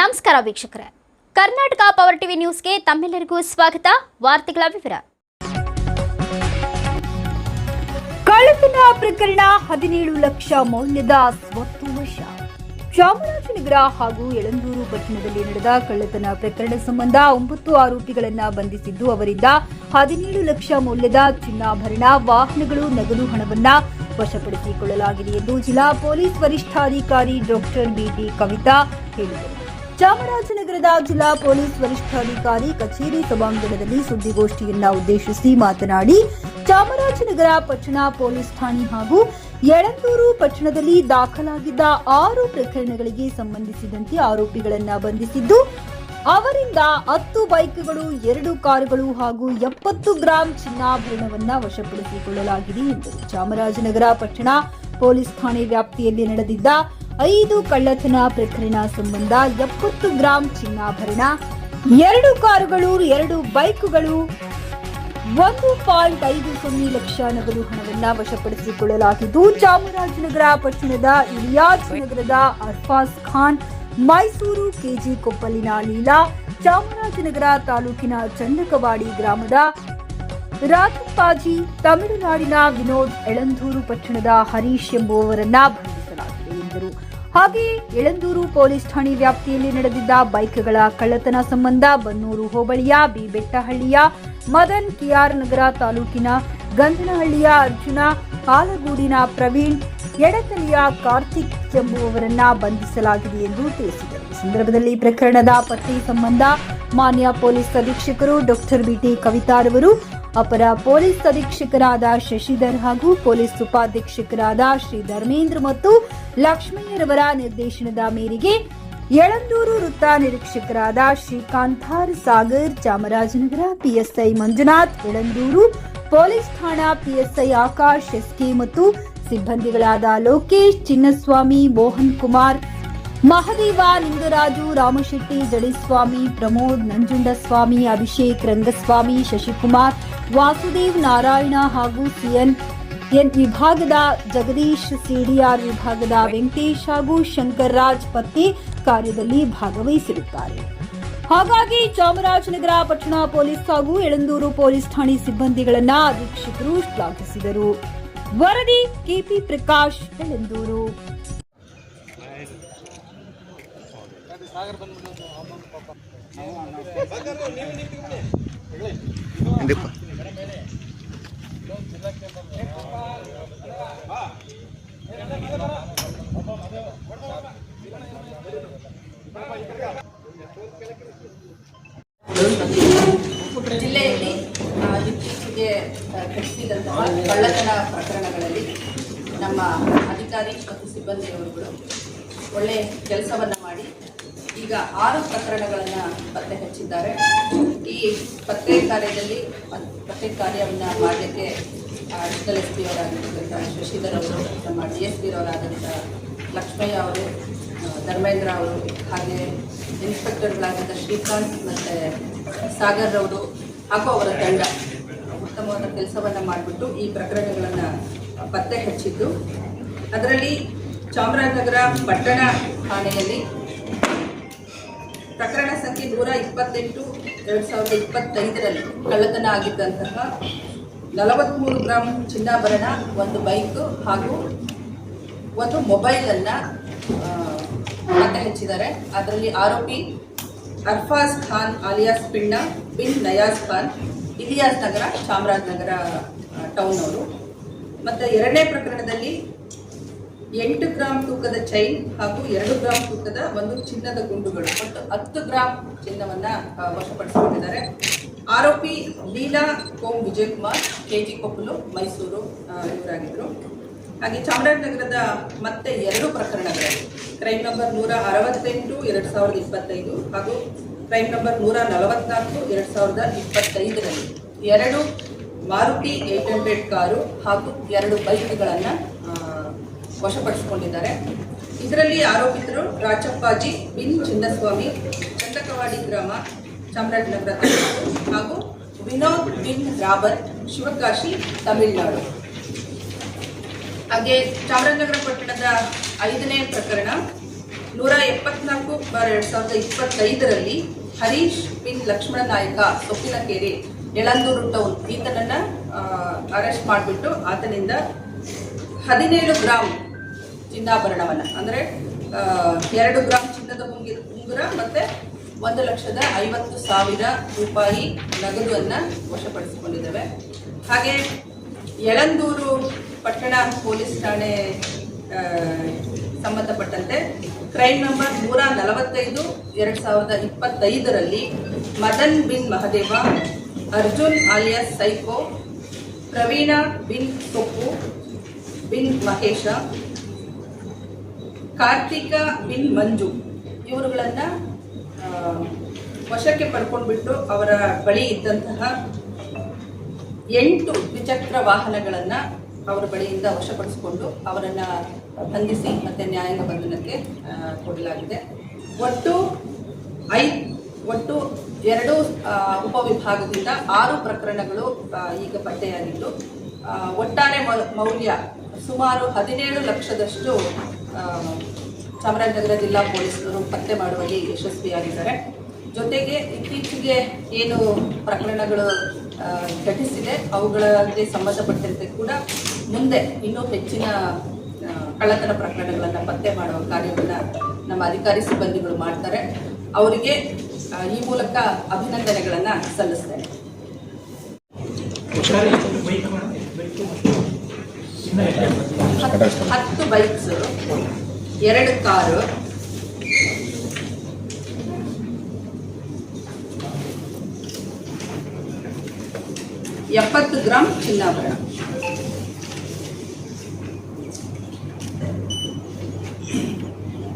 ನಮಸ್ಕಾರ ವೀಕ್ಷಕರೇ. Karnataka power TV ನ್ಯೂಸ್ಗೆ ತಮ್ಮೆಲ್ಲರಿಗೂ ಸ್ವಾಗತ. ವಾರ್ತೆಗಳ ವಿವರ. ಕಳ್ಳತನ ಪ್ರಕರಣ ಹದಿನೇಳು ಲಕ್ಷ ಮೌಲ್ಯದ ಸ್ವತ್ತು ವಶ. ಚಾಮರಾಜನಗರ ಹಾಗೂ ಯಳಂದೂರು ಪಟ್ಟಣದಲ್ಲಿ ನಡೆದ ಕಳ್ಳತನ ಪ್ರಕರಣ ಸಂಬಂಧ ಒಂಬತ್ತು ಆರೋಪಿಗಳನ್ನು ಬಂಧಿಸಿದ್ದು ಅವರಿಂದ ಹದಿನೇಳು ಲಕ್ಷ ಮೌಲ್ಯದ ಚಿನ್ನಾಭರಣ, ವಾಹನಗಳು, ನಗದು ಹಣವನ್ನ ವಶಪಡಿಸಿಕೊಳ್ಳಲಾಗಿದೆ ಎಂದು ಜಿಲ್ಲಾ ಪೊಲೀಸ್ ವರಿಷ್ಠಾಧಿಕಾರಿ ಡಾಕ್ಟರ್ ಬಿಟಿ ಕವಿತಾ ಹೇಳಿದರು. ಚಾಮರಾಜನಗರದ ಜಿಲ್ಲಾ ಪೊಲೀಸ್ ವರಿಷ್ಠಾಧಿಕಾರಿ ಕಚೇರಿ ಸಭಾಂಗಣದಲ್ಲಿ ಸುದ್ದಿಗೋಷ್ಠಿಯನ್ನ ಉದ್ದೇಶಿಸಿ ಮಾತನಾಡಿ, ಚಾಮರಾಜನಗರ ಪಟ್ಟಣ ಪೊಲೀಸ್ ಠಾಣೆ ಹಾಗೂ ಯಳಂದೂರು ಪಟ್ಟಣದಲ್ಲಿ ದಾಖಲಾಗಿದ್ದ ಆರು ಪ್ರಕರಣಗಳಿಗೆ ಸಂಬಂಧಿಸಿದಂತೆ ಆರೋಪಿಗಳನ್ನ ಬಂಧಿಸಿದ್ದು, ಅವರಿಂದ ಹತ್ತು ಬೈಕ್ಗಳು, ಎರಡು ಕಾರುಗಳು ಹಾಗೂ ಎಪ್ಪತ್ತು ಗ್ರಾಂ ಚಿನ್ನಾಭರಣವನ್ನ ವಶಪಡಿಸಿಕೊಳ್ಳಲಾಗಿದೆ ಎಂದರು. ಚಾಮರಾಜನಗರ ಪಟ್ಟಣ ಪೊಲೀಸ್ ಠಾಣೆ ವ್ಯಾಪ್ತಿಯಲ್ಲಿ ನಡೆದಿದ್ದ ಐದು ಕಳ್ಳತನ ಪ್ರಕರಣ ಸಂಬಂಧ ಎಪ್ಪತ್ತು ಗ್ರಾಂ ಚಿನ್ನಾಭರಣ, ಎರಡು ಕಾರುಗಳು, ಎರಡು ಬೈಕ್ಗಳು, ಒಂದು ಪಾಯಿಂಟ್ ಐದು ಸೊನ್ನೆ ಲಕ್ಷ ನಗದು ಹಣವನ್ನು ವಶಪಡಿಸಿಕೊಳ್ಳಲಾಗಿದ್ದು, ಚಾಮರಾಜನಗರ ಪಟ್ಟಣದ ಇಲಿಯಾಜ್ ನಗರದ ಅರ್ಫಾಸ್ ಖಾನ್, ಮೈಸೂರು ಕೆಜಿ ಕೊಪ್ಪಲಿನ ಲೀಲಾ, ಚಾಮರಾಜನಗರ ತಾಲೂಕಿನ ಚಂದಕವಾಡಿ ಗ್ರಾಮದ ರಾಜಪ್ಪಾಜಿ, ತಮಿಳುನಾಡಿನ ವಿನೋದ್ ಎಳಂದೂರು ಪಟ್ಟಣದ ಹರೀಶ್ ಎಂಬುವವರನ್ನ ಎಂದರು ಹಾಗೆಯೇ ಎಳಂದೂರು ಪೊಲೀಸ್ ಠಾಣೆ ವ್ಯಾಪ್ತಿಯಲ್ಲಿ ನಡೆದಿದ್ದ ಬೈಕ್ಗಳ ಕಳ್ಳತನ ಸಂಬಂಧ ಬನ್ನೂರು ಹೋಬಳಿಯ ಬಿಬೆಟ್ಟಹಳ್ಳಿಯ ಮದನ್ ಕೆಆರ್ ನಗರ ತಾಲೂಕಿನ ಗಂಧನಹಳ್ಳಿಯ ಅರ್ಜುನ ಕಾಲಗೂಡಿನ ಪ್ರವೀಣ್, ಎಡತಲಿಯ ಕಾರ್ತಿಕ್ ಎಂಬುವವರನ್ನ ಬಂಧಿಸಲಾಗಿದೆ ಎಂದು ತಿಳಿಸಿದರು. ಸಂದರ್ಭದಲ್ಲಿ ಪ್ರಕರಣದ ಪತ್ತೆ ಸಂಬಂಧ ಮಾನ್ಯ ಪೊಲೀಸ್ ಅಧೀಕ್ಷಕರು ಡಾಕ್ಟರ್ ಬಿಟಿ ಕವಿತಾರವರು ಅಪರ ಪೊಲೀಸ್ ಅಧೀಕ್ಷಕರಾದ ಶಶಿಧರ್ ಹಾಗೂ ಪೊಲೀಸ್ ಉಪಾಧೀಕ್ಷಕರಾದ ಶ್ರೀ ಧರ್ಮೇಂದ್ರ ಮತ್ತು ಲಕ್ಷ್ಮಯ್ಯರವರ ನಿರ್ದೇಶನದ ಮೇರೆಗೆ ಯಳಂದೂರು ವೃತ್ತ ನಿರೀಕ್ಷಕರಾದ ಶ್ರೀಕಾಂತಾರ್ ಸಾಗರ್ ಚಾಮರಾಜನಗರ ಪಿಎಸ್ಐ ಮಂಜುನಾಥ್ ಯಳಂದೂರು ಪೊಲೀಸ್ ಠಾಣಾ ಪಿಎಸ್ಐ ಆಕಾಶ್, ಎಸ್ಕೆ ಮತ್ತು ಸಿಬ್ಬಂದಿಗಳಾದ ಲೋಕೇಶ್, ಚಿನ್ನಸ್ವಾಮಿ, ಮೋಹನ್ ಕುಮಾರ್ ಮಹದೇವ, ಲಿಂಗರಾಜು, ರಾಮಶೆಟ್ಟಿ, ಜಡಿಸ್ವಾಮಿ, ಪ್ರಮೋದ್, ನಂಜುಂಡಸ್ವಾಮಿ, ಅಭಿಷೇಕ್, ರಂಗಸ್ವಾಮಿ, ಶಶಿಕುಮಾರ್, ವಾಸುದೇವ್, ನಾರಾಯಣ ಹಾಗೂ ಸಿಎನ್ ಎನ್ ವಿಭಾಗದ ಜಗದೀಶ್ ಸಿಡಿಆರ್ ವಿಭಾಗದ ವೆಂಕಟೇಶ್ ಹಾಗೂ ಶಂಕರ್ ರಾಜ್ ಪತ್ತಿ ಕಾರ್ಯದಲ್ಲಿ ಭಾಗವಹಿಸಿರುತ್ತಾರೆ. ಹಾಗಾಗಿ ಚಾಮರಾಜನಗರ, ಪಟ್ಟಣ ಪೊಲೀಸ್ ಹಾಗೂ ಎಳಂದೂರು ಪೊಲೀಸ್ ಠಾಣೆ ಸಿಬ್ಬಂದಿಗಳನ್ನ ಅಧೀಕ್ಷಕರು ಶ್ಲಾಘಿಸಿದರು. ವರದಿ ಕೆಪಿ ಪ್ರಕಾಶ್ ಯಳಂದೂರು ಜಿಲ್ಲೆಯಲ್ಲಿ ಇತ್ತೀಚೆಗೆ ಘಟಿಸಿದಂತಹ ಕಳ್ಳತನ ಪ್ರಕರಣಗಳಲ್ಲಿ ನಮ್ಮ ಅಧಿಕಾರಿ ಮತ್ತು ಸಿಬ್ಬಂದಿಯವರುಗಳು ಒಳ್ಳೆ ಕೆಲಸವನ್ನು ಈಗ ಆರು ಪ್ರಕರಣಗಳನ್ನು ಪತ್ತೆ ಹಚ್ಚಿದ್ದಾರೆ. ಈ ಪತ್ತೆ ಕಾರ್ಯದಲ್ಲಿ ಪತ್ತೆ ಕಾರ್ಯವನ್ನು ಮಾಡಲಿಕ್ಕೆ ಅಡಿಷನಲ್ ಎಸ್ ಪಿ ಅವರಾಗಿರ್ತಕ್ಕಂಥ ಶಶಿಧರ್ ಅವರು ನಮ್ಮ ಡಿ ಎಸ್ ಪಿ ಅವರಾದಂಥ ಲಕ್ಷ್ಮಯ್ಯ ಅವರು ಧರ್ಮೇಂದ್ರ ಅವರು, ಹಾಗೆ ಇನ್ಸ್ಪೆಕ್ಟರ್ಗಳಾದಂಥ ಶ್ರೀಕಾಂತ್ ಮತ್ತು ಸಾಗರ್ ಅವರು ಹಾಗೂ ಅವರ ತಂಡ ಉತ್ತಮವಾದ ಕೆಲಸವನ್ನು ಮಾಡಿಬಿಟ್ಟು ಈ ಪ್ರಕರಣಗಳನ್ನು ಪತ್ತೆ ಹಚ್ಚಿದ್ದು. ಅದರಲ್ಲಿ ಚಾಮರಾಜನಗರ ಪಟ್ಟಣ ಠಾಣೆಯಲ್ಲಿ ಪ್ರಕರಣ ಸಂಖ್ಯೆ ನೂರ ಇಪ್ಪತ್ತೆಂಟು ಎರಡು ಸಾವಿರದ ಇಪ್ಪತ್ತೈದರಲ್ಲಿ ಕಳ್ಳತನ ಆಗಿದ್ದಂತಹ ನಲವತ್ಮೂರು ಗ್ರಾಮ್ ಚಿನ್ನಾಭರಣ, ಒಂದು ಬೈಕ್ ಹಾಗೂ ಒಂದು ಮೊಬೈಲನ್ನು ಪತ್ತೆ ಹಚ್ಚಿದ್ದಾರೆ. ಅದರಲ್ಲಿ ಆರೋಪಿ ಅರ್ಫಾಜ್ ಖಾನ್ ಅಲಿಯಾಸ್ ಪಿಣ್ಣ ಬಿನ್ ನಯಾಜ್ ಖಾನ್, ಇಲಿಯಾಸ್ ನಗರ, ಚಾಮರಾಜನಗರ ಟೌನ್ ಅವರು. ಮತ್ತು ಎರಡನೇ ಪ್ರಕರಣದಲ್ಲಿ ಎಂಟು ಗ್ರಾಂ ತೂಕದ ಚೈನ್ ಹಾಗೂ ಎರಡು ಗ್ರಾಂ ತೂಕದ ಒಂದು ಚಿನ್ನದ ಗುಂಡುಗಳು ಒಟ್ಟು ಹತ್ತು ಗ್ರಾಂ ಚಿನ್ನವನ್ನ ವಶಪಡಿಸಿಕೊಂಡಿದ್ದಾರೆ. ಆರೋಪಿ ಲೀಲಾ ಕೋಮ್ ವಿಜಯಕುಮಾರ್, ಕೆ ಜಿ ಕೊಪ್ಪಲು, ಮೈಸೂರು ಇವರಾಗಿದ್ದರು ಹಾಗೆ ಚಾಮರಾಜನಗರದ ಮತ್ತೆ ಎರಡು ಪ್ರಕರಣಗಳಲ್ಲಿ ಕ್ರೈಮ್ ನಂಬರ್ ನೂರ ಅರವತ್ತೆಂಟು, ಎರಡು ಸಾವಿರದ ಇಪ್ಪತ್ತೈದು ಹಾಗೂ ಕ್ರೈಮ್ ನಂಬರ್ ನೂರ ನಲವತ್ನಾಲ್ಕು, ಎರಡು ಸಾವಿರದ ಇಪ್ಪತ್ತೈದರಲ್ಲಿ ಎರಡು ಮಾರುತಿ ಏಟ್ ಹಂಡ್ರೆಡ್ ಕಾರು ಹಾಗೂ ಎರಡು ಬೈಕ್ಗಳನ್ನು ವಶಪಡಿಸಿಕೊಂಡಿದ್ದಾರೆ. ಇದರಲ್ಲಿ ಆರೋಪಿತರು ರಾಚಪ್ಪಾಜಿ ಬಿನ್ ಚಿನ್ನಸ್ವಾಮಿ, ಚಂದಕವಾಡಿ ಗ್ರಾಮ, ಚಾಮರಾಜನಗರ ಹಾಗೂ ವಿನೋದ್ ಬಿನ್ ರಾಬರ್ ಶಿವಕಾಶಿ, ತಮಿಳುನಾಡು. ಹಾಗೆ ಚಾಮರಾಜನಗರ ಪಟ್ಟಣದ ಐದನೇ ಪ್ರಕರಣ, ನೂರ ಎಪ್ಪತ್ನಾಲ್ಕು ಬಾರ್ ಎರಡು ಸಾವಿರದ ಇಪ್ಪತ್ತೈದರಲ್ಲಿ ಹರೀಶ್ ಬಿನ್ ಲಕ್ಷ್ಮಣ ನಾಯಕ ಸೊಪ್ಪಿನಕೇರಿ ಯಳಂದೂರು ಟೌನ್ ಈತನನ್ನು ಅರೆಸ್ಟ್ ಮಾಡಿಬಿಟ್ಟು ಆತನಿಂದ ಹದಿನೇಳು ಗ್ರಾಮ್ ಚಿನ್ನಾಭರಣವನ್ನು. ಅಂದರೆ ಎರಡು ಗ್ರಾಮ್ ಚಿನ್ನದ ಉಂಗಿರ ಉಂಗುರ ಮತ್ತು ಒಂದು ಲಕ್ಷದ ಐವತ್ತು ಸಾವಿರ ರೂಪಾಯಿ ನಗದುವನ್ನು ವಶಪಡಿಸಿಕೊಂಡಿದ್ದೇವೆ. ಹಾಗೆ ಯಳಂದೂರು ಪಟ್ಟಣ ಪೊಲೀಸ್ ಠಾಣೆ ಸಂಬಂಧಪಟ್ಟಂತೆ ಕ್ರೈಮ್ ನಂಬರ್ ನೂರ ನಲವತ್ತೈದು, ಎರಡು ಸಾವಿರದ ಇಪ್ಪತ್ತೈದರಲ್ಲಿ ಮದನ್ ಬಿನ್ ಮಹದೇವ, ಅರ್ಜುನ್ ಆಲಿಯಾಸ್ ಸೈಕೋ, ಪ್ರವೀಣ ಬಿನ್ ಸೊಪ್ಪು ಬಿನ್ ಮಹೇಶ ಕಾರ್ತಿಕ ಬಿನ್ ಮಂಜು. ಇವರುಗಳನ್ನು ವಶಕ್ಕೆ ಪಡ್ಕೊಂಡ್ಬಿಟ್ಟು ಅವರ ಬಳಿ ಇದ್ದಂತಹ ಎಂಟು ದ್ವಿಚಕ್ರ ವಾಹನಗಳನ್ನು ಅವರ ಬಳಿಯಿಂದ ವಶಪಡಿಸಿಕೊಂಡು ಅವರನ್ನು ಬಂಧಿಸಿ ಮತ್ತೆ ನ್ಯಾಯಾಂಗ ಬಂಧನಕ್ಕೆ ಕೊಡಲಾಗಿದೆ. ಒಟ್ಟು ಐ, ಒಟ್ಟು ಎರಡು ಉಪವಿಭಾಗದಿಂದ ಆರು ಪ್ರಕರಣಗಳು ಈಗ ಪತ್ತೆಯಾಗಿದ್ದು ಒಟ್ಟಾರೆ ಮೌಲ್ಯ ಸುಮಾರು ಹದಿನೇಳು ಲಕ್ಷದಷ್ಟು ಚಾಮರಾಜನಗರ ಜಿಲ್ಲಾ ಪೊಲೀಸರು ಪತ್ತೆ ಮಾಡುವಲ್ಲಿ ಯಶಸ್ವಿಯಾಗಿದ್ದಾರೆ. ಜೊತೆಗೆ ಇತ್ತೀಚೆಗೆ ಏನು ಪ್ರಕರಣಗಳು ಘಟಿಸಿದೆ, ಅವುಗಳಿಗೆ ಸಂಬಂಧಪಟ್ಟಂತೆ ಕೂಡ ಮುಂದೆ ಇನ್ನೂ ಹೆಚ್ಚಿನ ಕಳ್ಳತನ ಪ್ರಕರಣಗಳನ್ನು ಪತ್ತೆ ಮಾಡುವ ಕಾರ್ಯವನ್ನು ನಮ್ಮ ಅಧಿಕಾರಿ ಸಿಬ್ಬಂದಿಗಳು ಮಾಡ್ತಾರೆ. ಅವರಿಗೆ ಈ ಮೂಲಕ ಅಭಿನಂದನೆಗಳನ್ನು ಸಲ್ಲಿಸ್ತೇನೆ. ಹತ್ತು- ಹತ್ತು ಬೈಕ್ಸ್ ಎರಡು ಕಾರು. ಎಪ್ಪತ್ತು ಗ್ರಾಮ್ ಚಿನ್ನಾಭರಣ.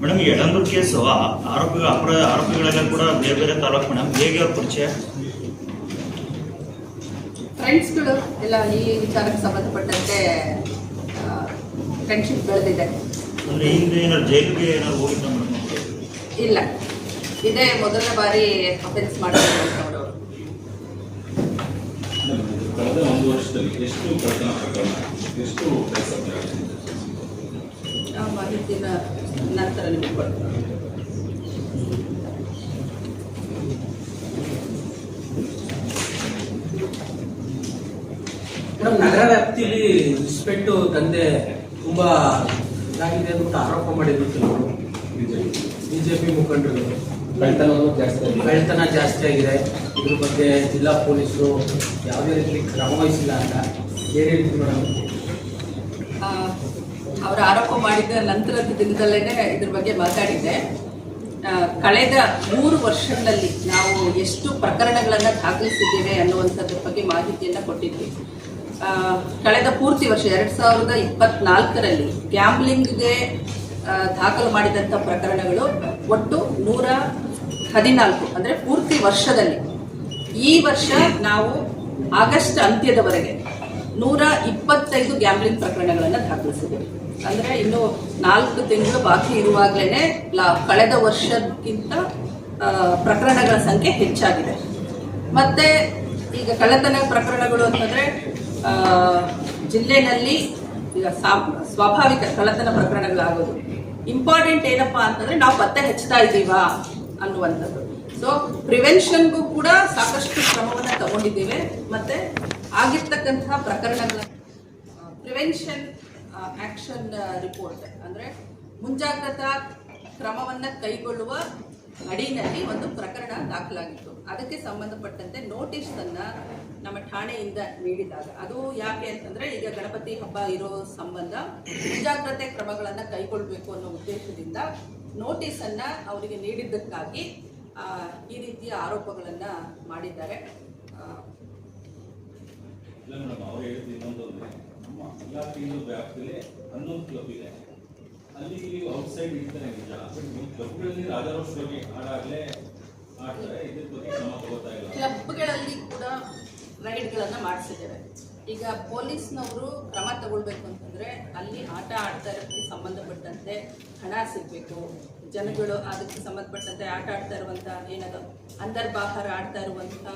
ಮೇಡಮ್ ಈ ಯಳಂದೂರು ಕೇಸು ಆರೋಪಿ ಅಪರ ಆರೋಪಿಗಳೆಲ್ಲ ಕೂಡ ಬೇರೆ ಬೇರೆ ತಾಲೂಕು ಮೇಡಮ್ ಹೇಗೆ ಅವ್ರ ಪರಿಚಯ? ಫ್ರೆಂಡ್ಸ್ಗಳು ಎಲ್ಲ ಈ ವಿಚಾರಕ್ಕೆ ಸಂಬಂಧಪಟ್ಟಂತೆ ಫ್ರೆಂಡ್ಶಿಪ್ ಬೆಳೆದಿದೆ. ಇಲ್ಲ. ಇದೇ ಮೊದಲನೇ ಬಾರಿ ಅಫೆನ್ಸ್ ಮಾಡೋದು ಅವರು. ಕಳೆದ ಒಂದು ವರ್ಷದಲ್ಲಿ ಎಷ್ಟು ಕಳ್ಳತನ ಪ್ರಕರಣ ಎಷ್ಟು ಆ ಮಾಹಿತಿನ ನಂತರ ನಿಮಗೆ ಕೊಡ್ತೀನಿ. ಮೇಡಮ್ ನಗರ ವ್ಯಾಪ್ತಿಯಲ್ಲಿ ಇಸ್ಪೆಟ್ಟು ದಂಧೆ ತುಂಬಾ ಇದಾಗಿದೆ ಅಂತ ಆರೋಪ ಮಾಡಿದ್ರು ಕೆಲವರು ಬಿಜೆಪಿ. ಮುಖಂಡರು. ಕಳ್ಳತನವನ್ನು ಜಾಸ್ತಿ ಆಗಿದೆ. ಕಳ್ತನ ಜಾಸ್ತಿ ಆಗಿದೆ. ಇದ್ರ ಬಗ್ಗೆ ಜಿಲ್ಲಾ ಪೊಲೀಸರು ಯಾವುದೇ ರೀತಿ ಕ್ರಮ ವಹಿಸಿಲ್ಲ ಅಂತ ಬೇರೆ ರೀತಿ ಮೇಡಮ್ ಅವರು ಆರೋಪ ಮಾಡಿದ ನಂತರದ ದಿನದಲ್ಲೇ ಇದ್ರ ಬಗ್ಗೆ ಮಾತಾಡಿದ್ದೆ. ಆ, ಕಳೆದ ಮೂರು ವರ್ಷಗಳಲ್ಲಿ ನಾವು ಎಷ್ಟು ಪ್ರಕರಣಗಳನ್ನು ದಾಖಲಿಸಿದ್ದೇವೆ ಅನ್ನುವಂಥದ್ರ ಬಗ್ಗೆ ಮಾಹಿತಿಯನ್ನು ಕೊಟ್ಟಿದ್ವಿ. ಕಳೆದ ಪೂರ್ತಿ ವರ್ಷ ಎರಡು ಸಾವಿರದ ಇಪ್ಪತ್ನಾಲ್ಕರಲ್ಲಿ ಗ್ಯಾಂಬ್ಲಿಂಗ್ಗೆ ದಾಖಲು ಮಾಡಿದಂಥ ಪ್ರಕರಣಗಳು ಒಟ್ಟು ನೂರ ಹದಿನಾಲ್ಕು. ಅಂದರೆ ಪೂರ್ತಿ ವರ್ಷದಲ್ಲಿ. ಈ ವರ್ಷ ನಾವು ಆಗಸ್ಟ್ ಅಂತ್ಯದವರೆಗೆ ನೂರ ಇಪ್ಪತ್ತೈದು ಗ್ಯಾಂಬ್ಲಿಂಗ್ ಪ್ರಕರಣಗಳನ್ನು ದಾಖಲಿಸಿದ್ದೇವೆ. ಅಂದರೆ ಇನ್ನು ನಾಲ್ಕು ತಿಂಗಳು ಬಾಕಿ ಇರುವಾಗಲೇ ಕಳೆದ ವರ್ಷಕ್ಕಿಂತ ಪ್ರಕರಣಗಳ ಸಂಖ್ಯೆ ಹೆಚ್ಚಾಗಿದೆ. ಮತ್ತೆ ಈಗ ಕಳೆತನ ಪ್ರಕರಣಗಳು ಅಂತಂದರೆ ಜಿಲ್ಲೆನಲ್ಲಿ ಈಗ ಸ್ವಾಭಾವಿಕ ಕಳ್ಳತನ ಪ್ರಕರಣಗಳಾಗೋದು. ಇಂಪಾರ್ಟೆಂಟ್ ಏನಪ್ಪಾ ಅಂತಂದ್ರೆ ನಾವು ಪತ್ತೆ ಹಚ್ತಾ ಇದ್ದೀವಾ ಅನ್ನುವಂಥದ್ದು. ಸೊ ಪ್ರಿವೆನ್ಷನ್ಗೂ ಕೂಡ ಸಾಕಷ್ಟು ಕ್ರಮವನ್ನು ತಗೊಂಡಿದ್ದೇವೆ. ಮತ್ತೆ ಆಗಿರ್ತಕ್ಕಂತಹ ಪ್ರಕರಣಗಳ ಪ್ರಿವೆನ್ಷನ್ ಆಕ್ಷನ್ ರಿಪೋರ್ಟ್ ಅಂದ್ರೆ ಮುಂಜಾಗ್ರತಾ ಕ್ರಮವನ್ನು ಕೈಗೊಳ್ಳುವ ಅಡಿನಲ್ಲಿ ಒಂದು ಪ್ರಕರಣ ದಾಖಲಾಗಿತ್ತು. ಅದಕ್ಕೆ ಸಂಬಂಧಪಟ್ಟಂತೆ ನೋಟಿಸ್ ಅನ್ನ ನಮ್ಮ ಠಾಣೆಯಿಂದ ನೀಡಿದಾಗ. ಅದು ಯಾಕೆ ಅಂತಂದ್ರೆ ಈಗ ಗಣಪತಿ ಹಬ್ಬ ಇರೋ ಸಂಬಂಧ ಮುಂಜಾಗ್ರತೆ ಕ್ರಮಗಳನ್ನು ಕೈಗೊಳ್ಳಬೇಕು ಅನ್ನೋ ಉದ್ದೇಶದಿಂದ ನೋಟಿಸ್ ಅನ್ನ ಅವರಿಗೆ ನೀಡಿದ್ದಕ್ಕಾಗಿ ಈ ರೀತಿಯ ಆರೋಪಗಳನ್ನ ಮಾಡಿದ್ದಾರೆ. ಔಟ್ಸೈಡ್ ಇರ್ತಾರೆ ನಿಜ. ಆಡ್ತಾರೆ ಇದ್ರ ಬಗ್ಗೆ ಕ್ರಮ ತಗೋತಾ ಇಲ್ಲ. ಕ್ಲಬ್ಗಳಲ್ಲಿ ಕೂಡ ರೈಡ್ಗಳನ್ನು ಮಾಡಿಸಿದ್ದೇವೆ. ಈಗ ಪೊಲೀಸ್ನವರು ಕ್ರಮ ತಗೊಳ್ಬೇಕು ಅಂತಂದರೆ ಅಲ್ಲಿ ಆಟ ಆಡ್ತಾ ಇರೋದಕ್ಕೆ ಸಂಬಂಧಪಟ್ಟಂತೆ ಹಣ ಸಿಗಬೇಕು. ಜನಗಳು ಅದಕ್ಕೆ ಸಂಬಂಧಪಟ್ಟಂತೆ ಆಟ ಆಡ್ತಾ ಇರುವಂಥ ಏನದು ಅಂದರ್ಬಾಹರ ಆಡ್ತಾ ಇರುವಂಥ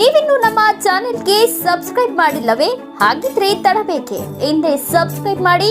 ನೀವಿನ್ನು ನಮ್ಮ ಚಾನೆಲ್ಗೆ ಸಬ್ಸ್ಕ್ರೈಬ್ ಮಾಡಿಲ್ಲವೇ? ಹಾಗಿದ್ರೆ ತಡಬೇಕೆ. ಹಿಂದೆ ಸಬ್ಸ್ಕ್ರೈಬ್ ಮಾಡಿ